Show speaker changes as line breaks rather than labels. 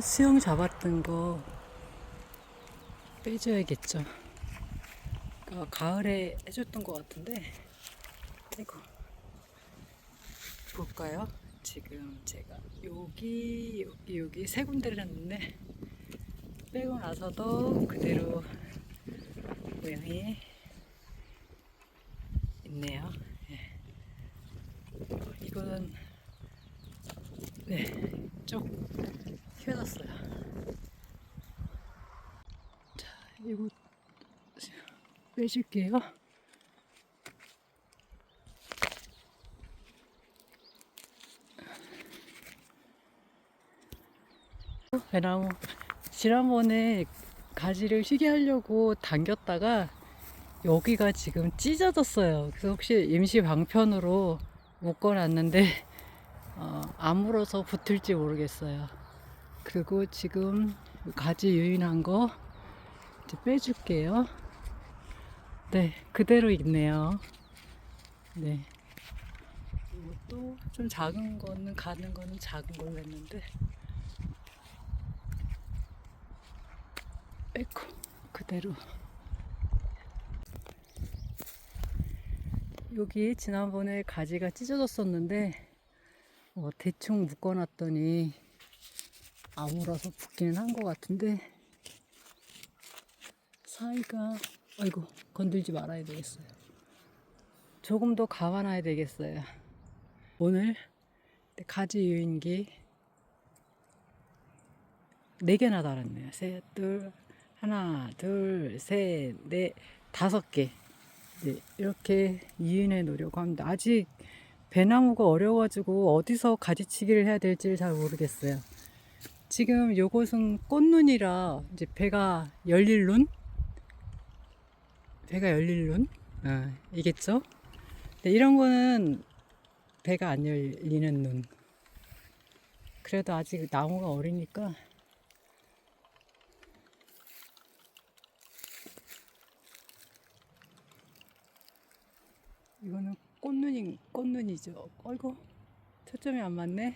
수영 잡았던 거 빼줘야겠죠. 어, 가을에 해줬던 것 같은데, 이거 볼까요? 지금 제가 여기 여기 여기 세 군데를 했는데 빼고 나서도 그대로 모양이 있네요. 예. 어, 이거는 네, 쭉 휘어졌어요. 자, 이거 빼줄게요. 배나무 지난번에 가지를 휘게 하려고 당겼다가 여기가 지금 찢어졌어요. 그래서 혹시 임시 방편으로 묶어놨는데 어, 안 물어서 붙을지 모르겠어요. 그리고 지금 가지 유인한 거 이제 빼줄게요. 네, 그대로 있네요. 네. 이것도 좀 작은 거는 가는 거는 작은 걸로 했는데 빼고 그대로 여기 지난번에 가지가 찢어졌었는데 어, 대충 묶어놨더니 아무라서 붙기는 한 것 같은데 사이가 아이고 건들지 말아야 되겠어요. 조금 더 감아놔야 되겠어요. 오늘 가지 유인기 네 개나 달았네요. 셋, 둘, 하나, 둘, 셋, 넷, 다섯 개. 네, 이렇게 이인해 놓으려고 합니다. 아직 배나무가 어려워가지고 어디서 가지치기를 해야 될지를 잘 모르겠어요. 지금 요것은 꽃눈이라 이제 배가 열릴 눈? 배가 열릴 눈? 아, 이겠죠? 네, 이런 거는 배가 안 열리는 눈. 그래도 아직 나무가 어리니까 이거는 꽃눈이 꽃눈이죠. 어이구 초점이 안 맞네.